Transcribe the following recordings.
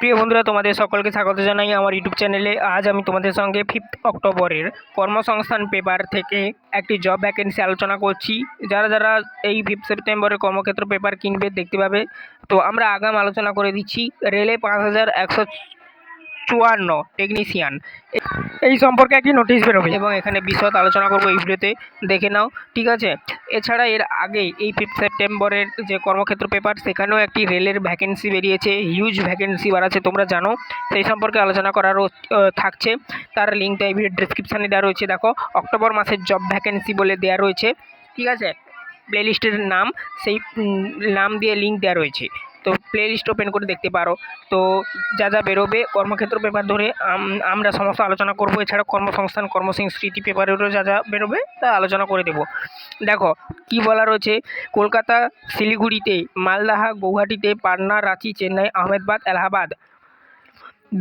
প্রিয় বন্ধুরা, তোমাদের সকলকে স্বাগত জানাই আমার ইউটিউব চ্যানেলে। আজ আমি তোমাদের সঙ্গে ফিফথ অক্টোবরের কর্মসংস্থান পেপার থেকে একটি জব ভ্যাকেন্সি আলোচনা করছি। যারা যারা এই ফিফথ সেপ্টেম্বরের কর্মক্ষেত্র পেপার কিনবে, দেখতে পাবে। তো আমরা আগাম আলোচনা করে দিচ্ছি। রেলে পাঁচ হাজার একশো চুয়ান্ন টেকনিশিয়ান এই সম্পর্কে একটি নোটিশ বেরোবে। এবং এখানে বিশদ আলোচনা করব এই ভিডিওতে। দেখে নাও ঠিক আছে? এছাড়া এর আগে এই ফিফথ সেপ্টেম্বরের যে কর্মক্ষেত্র পেপার সেখানেও একটি রেলের ভ্যাকেন্সি বেরিয়েছে হিউজ ভ্যাকেন্সি বাড়াচ্ছে তোমরা জানো। সেই সম্পর্কে আলোচনা করারও থাকছে। তার লিঙ্কটা এই ভিডিও ডিসক্রিপশানে দেওয়া রয়েছে। দেখো অক্টোবর মাসের জব ভ্যাকেন্সি বলে দেওয়া রয়েছে। ঠিক আছে? প্লেলিস্টের নাম সেই নাম দিয়ে লিঙ্ক দেওয়া রয়েছে। তো প্লে লিস্ট ওপেন করে দেখতে পারো। তো যা যা বেরোবে কর্মক্ষেত্র পেপার ধরে আমরা সমস্ত আলোচনা করব। এছাড়া কর্মসংস্থান, কর্মসংস্কৃতি পেপারেরও যা যা বেরোবে তা আলোচনা করে দেবো। দেখো, কি বলা রয়েছে? কলকাতা, শিলিগুড়িতে, মালদাহা, গৌহাটিতে, পাটনা, রাঁচি, চেন্নাই, আহমেদাবাদ, এলাহাবাদ,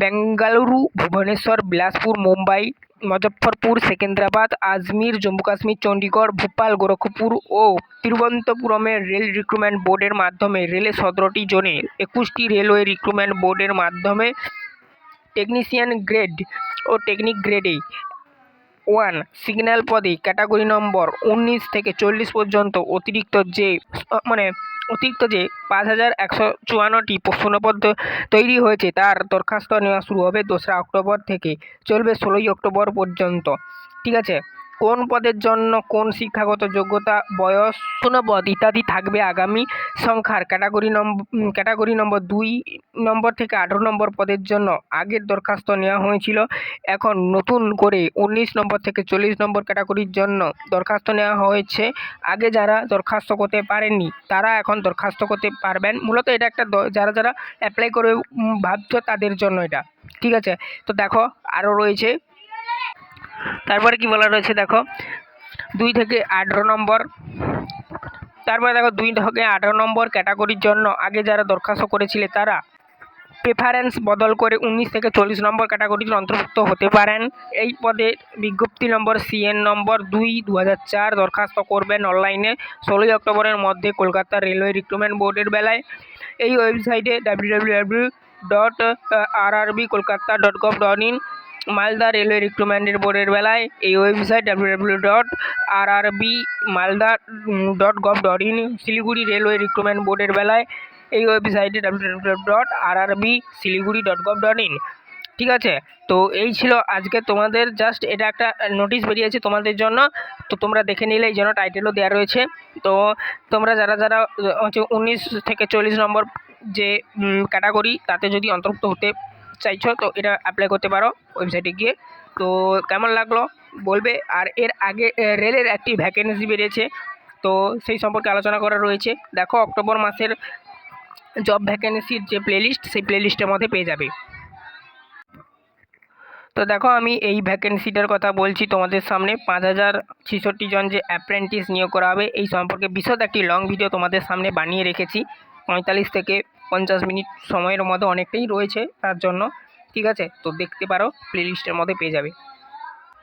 বেঙ্গালুরু, ভুবনেশ্বর, বিলাসপুর, মুম্বাই মুজফ্ফরপুর, সেকেন্দ্রাবাদ, আজমির, জম্মু কাশ্মীর, চণ্ডীগড়, ভোপাল, গোরখপুর ও তিরুবনন্তপুরমের রেল রিক্রুটমেন্ট বোর্ডের মাধ্যমে রেলের সতেরোটি জোনে একুশটি রেলওয়ে রিক্রুটমেন্ট বোর্ডের মাধ্যমে টেকনিশিয়ান গ্রেড ও টেকনিক গ্রেডে ওয়ান সিগন্যাল পদে ক্যাটাগরি নম্বর উনিশ থেকে চল্লিশ পর্যন্ত অতিরিক্ত যে মানে অতিরিক্ত যে পাঁচ হাজার একশো চুয়ান্নটি শূন্যপদ তৈরি হয়েছে, তার দরখাস্ত নেওয়া শুরু হবে দোসরা অক্টোবর থেকে। চলবে ষোলোই অক্টোবর পর্যন্ত। ঠিক আছে? কোন পদের জন্য কোন শিক্ষাগত যোগ্যতা, বয়স শূন্যপদ ইত্যাদি থাকবে আগামী সংখ্যার? ক্যাটাগরি নম্বর ক্যাটাগরি নম্বর দুই, নম্বর থেকে আঠেরো নম্বর পদের জন্য আগের দরখাস্ত নেওয়া হয়েছিল। এখন নতুন করে উনিশ নম্বর থেকে চল্লিশ নম্বর ক্যাটাগরির জন্য দরখাস্ত নেওয়া হয়েছে। আগে যারা দরখাস্ত করতে পারেননি, তারা এখন দরখাস্ত করতে পারবেন। মূলত এটা একটা যারা যারা অ্যাপ্লাই করে ভাবছ তাদের জন্য এটা। ঠিক আছে? তো দেখো, আরও রয়েছে। তারপরে কি বলা রয়েছে দেখো? দুই থেকে আঠেরো নম্বর। তারপরে দেখো, দুই থেকে আঠেরো নম্বর ক্যাটাগরির জন্য আগে যারা দরখাস্ত করেছিলে তারা প্রেফারেন্স বদল করে উনিশ থেকে চল্লিশ নম্বর ক্যাটাগরির অন্তর্ভুক্ত হতে পারেন। এই পদে বিজ্ঞপ্তি নম্বর সিএন নম্বর দুই দু চার দরখাস্ত করবেন অনলাইনে ষোলোই অক্টোবরের মধ্যে কলকাতা রেলওয়ে রিক্রুটমেন্ট বোর্ডের বেলায়। এই ওয়েবসাইটে W W W dot R RB Kolkata dot gov dot in Malda railway রিক্রুটমেন্টের বোর্ডের বেলায় এই website W W dot R RB Malda dot gov dot in Siliguri railway recruitment বোর্ডের বেলায় এই ওয়েবসাইটে W W dot R R B Siliguri dot gov dot in ঠিক আছে? তো এই ছিল আজকে তোমাদের জাস্ট এটা একটা নোটিশ বেরিয়েছে তোমাদের জন্য। তো তোমরা দেখে নিলে, এই জন্য টাইটেলও দেওয়া রয়েছে। তো তোমরা যারা যারা, হচ্ছে উনিশ থেকে চল্লিশ নম্বর যে ক্যাটাগরি তাতে যদি অন্তর্ভুক্ত হতে চাইছো, তো এটা অ্যাপ্লাই করতে পারো ওয়েবসাইটে গিয়ে। তো কেমন লাগল বলবে? আর এর আগে রেলের একটি ভ্যাকেন্সি বেরিয়েছে তো সেই সম্পর্কে আলোচনা করা রয়েছে। দেখো, অক্টোবর মাসের জব ভ্যাকেন্সির যে প্লেলিস্ট সেই প্লেলিস্টের মধ্যে পেয়ে যাবে। তো দেখো, আমি এই ভ্যাকেন্সিটার কথা বলছি তোমাদের সামনে। পাঁচ হাজার ছেষট্টি জন যে অ্যাপ্রেন্টিস নিয়োগ করা হবে, এই সম্পর্কে বিশদ একটি লং ভিডিও তোমাদের সামনে বানিয়ে রেখেছি। পঁয়তাল্লিশ থেকে পঞ্চাশ মিনিট সময়ের মধ্যে অনেকটাই রয়েছে তার জন্য, ঠিক আছে? তো দেখতে পারো প্লেলিস্টের মধ্যে পেয়ে যাবে।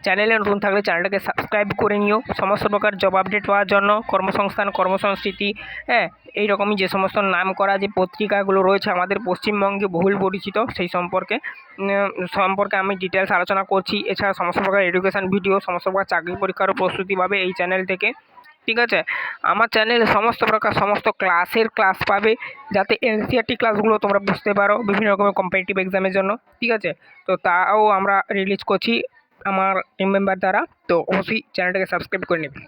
চ্যানেলে নতুন থাকলে চ্যানেলটাকে সাবস্ক্রাইব করে নিও। সমস্ত প্রকার জব আপডেট পাওয়ার জন্য, কর্মসংস্থান, কর্মসংস্কৃতি হ্যাঁ এই রকমই যে সমস্ত নাম করা যে পত্রিকাগুলো রয়েছে আমাদের পশ্চিমবঙ্গে বহুল পরিচিত, সেই সম্পর্কে সম্পর্কে আমি ডিটেলস আলোচনা করছি। এছাড়া সমস্ত প্রকার এডুকেশান ভিডিও সমস্ত প্রকার চাকরি পরীক্ষারও প্রস্তুতি পাবে এই চ্যানেল থেকে। ঠিক আছে? আমার চ্যানেলে সমস্ত প্রকার সমস্ত ক্লাসের ক্লাস পাবে, যাতে এনসিআরটি ক্লাসগুলো তোমরা বুঝতে পারো বিভিন্ন রকমের কম্পিটিটিভ এক্সামের জন্য, ঠিক আছে? তো তাও আমরা রিলিজ করছি আমার টিম মেম্বার দ্বারা, তো অবশ্যই চ্যানেলটাকে সাবস্ক্রাইব করে নেবে।